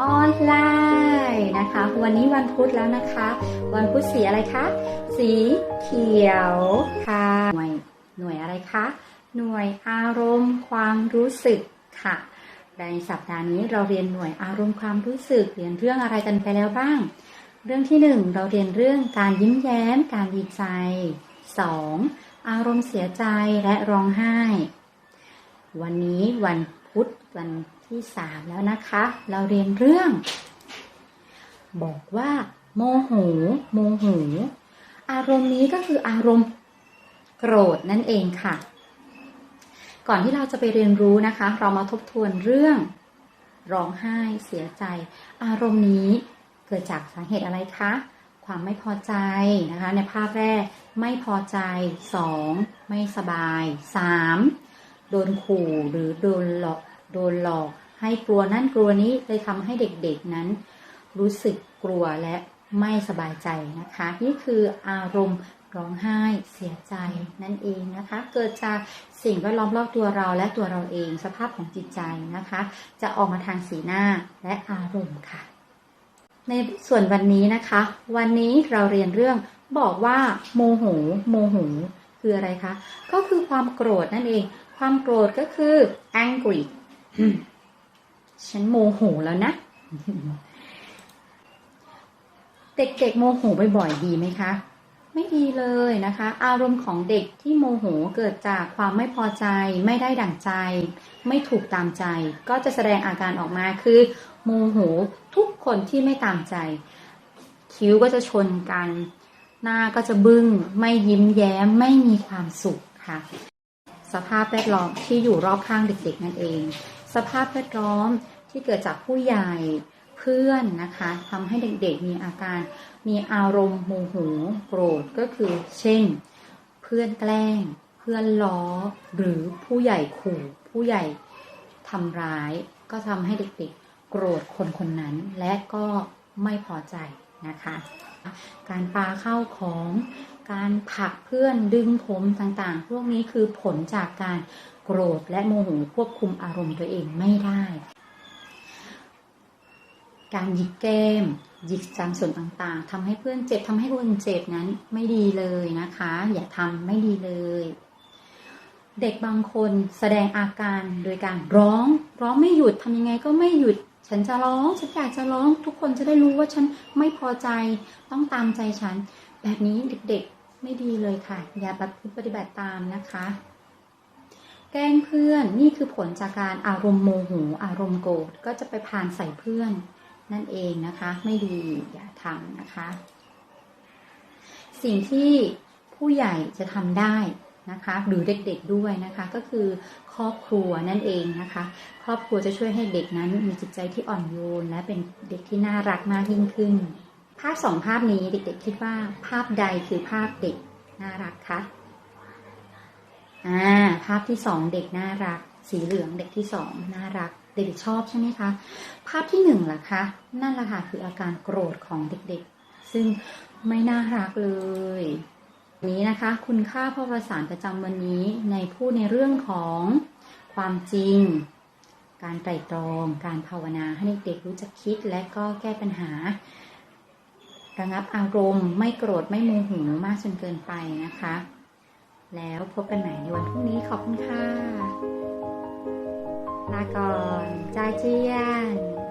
ออนไลน์นะคะ วันนี้วันพุธแล้วนะคะ วันพุธสีอะไรคะ สีเขียวค่ะ หน่วยหน่วยอะไรคะ หน่วยอารมณ์ความรู้สึกค่ะ ในสัปดาห์นี้เราเรียนหน่วยอารมณ์ความรู้สึก เรียนเรื่องอะไรกันไปแล้วบ้าง เรื่องที่หนึ่งเราเรียนเรื่องการยิ้มแย้ม การดีใจสองอารมณ์เสียใจและร้องไห้ วันนี้วันพุธวัน ที่สามแล้วนะคะ เราเรียนเรื่อง บอกว่า โมโหโมโหอารมณ์นี้ก็คืออารมณ์โกรธนั่นเองค่ะ ก่อนที่เราจะไปเรียนรู้นะคะ เรามาทบทวนเรื่อง ร้องไห้เสียใจ อารมณ์นี้เกิดจากสาเหตุอะไรคะ ความไม่พอใจนะคะ ในภาพแรกไม่พอใจ 2. ไม่สบาย 3. โดนขู่หรือโดนหลอกโดนหลอก ให้กลัวนั่นกลัวนี้เลยทำให้เด็กๆนั้น รู้สึกกลัวและไม่สบายใจนะคะ นี่คืออารมณ์ร้องไห้เสียใจนั่นเองนะคะ เกิดจากสิ่งแวดล้อมรอบตัวเราและตัวเราเองสภาพของจิตใจนะคะ จะออกมาทางสีหน้าและอารมณ์ค่ะ ในส่วนวันนี้นะคะ วันนี้เราเรียนเรื่องบอกว่าโมโหโมโหคืออะไรคะ ก็คือความโกรธนั่นเอง ความโกรธก็คือ angry ฉันโมโหแล้วนะ เด็กๆโมโหบ่อยๆดีไหมคะ ไม่ดีเลยนะคะ อารมณ์ของเด็กที่โมโหเกิดจากความไม่พอใจ ไม่ได้ดั่งใจ ไม่ถูกตามใจ ก็จะแสดงอาการออกมาคือ โมโหทุกคนที่ไม่ตามใจ คิ้วก็จะชนกัน หน้าก็จะบึง้ง ไม่ยิ้มแย้ม ไม่มีความสุขค่ะ สภาพแวดล้อมที่อยู่รอบข้างเด็กๆนั่นเอง สภาพแวดล้อมที่เกิดจากผู้ใหญ่เพื่อนนะคะทำให้เด็กๆมีอาการมีอารมณ์โมโหโกรธก็คือ เช่น เพื่อนแกล้ง เพื่อนล้อ หรือผู้ใหญ่ขู่ผู้ใหญ่ทำร้าย ก็ทำให้เด็กๆ โกรธคนคนนั้น และก็ไม่พอใจ นะคะ การปาเข้าของการผลักเพื่อนดึงผมต่างๆ พวกนี้คือผลจากการโกรธและโมโหควบคุมอารมณ์ตัวเองไม่ได้ การหยิกแก้มหยิกจำส่วนต่างๆทำให้เพื่อนเจ็บทำให้คนเจ็บนั้นไม่ดีเลยนะคะ อย่าทำไม่ดีเลย เด็กบางคนแสดงอาการโดยการร้อง ร้องไม่หยุดทำยังไงก็ไม่หยุด ฉันจะร้องฉันอยากจะร้องทุกคนจะได้รู้ว่าฉันไม่พอใจต้องตามใจฉัน แบบนี้เด็กๆไม่ดีเลยค่ะ อย่าปฏิบัติตามนะคะ แกล้งเพื่อนนี่คือผลจากการอารมณ์โมโหอารมณ์โกรธก็จะไปพานใส่เพื่อนนั่นเองนะคะ ไม่ดีอย่าทำนะคะ สิ่งที่ผู้ใหญ่จะทำได้ นะคะ หรือเด็กๆด้วยนะคะ ก็คือครอบครัวนั่นเองนะคะ ครอบครัวจะช่วยให้เด็กนั้นมีจิตใจที่อ่อนโยน และเป็นเด็กที่น่ารักมากยิ่งขึ้น ภาพสองภาพนี้เด็กๆคิดว่าภาพใดคือภาพเด็กน่ารักคะอ่าภาพที่สองเด็กน่ารัก สีเหลืองเด็กที่สองน่ารักเด็กๆชอบใช่ไหมคะ ภาพที่หนึ่งล่ะคะ นั่นแหละค่ะคืออาการโกรธของเด็กๆ ซึ่งไม่น่ารักเลย นี้นะคะ คุณค่าพ่อประสานประจำวันนี้ในพูดในเรื่องของความจริง การไตร่ตรอง การภาวนาให้เด็กๆรู้จักคิดและก็แก้ปัญหา ระงับอารมณ์ ไม่โกรธไม่โมโหมากจนเกินไปนะคะ แล้วพบกันใหม่ในวันพรุ่งนี้ขอบคุณค่ะลาก่อนจาเจียน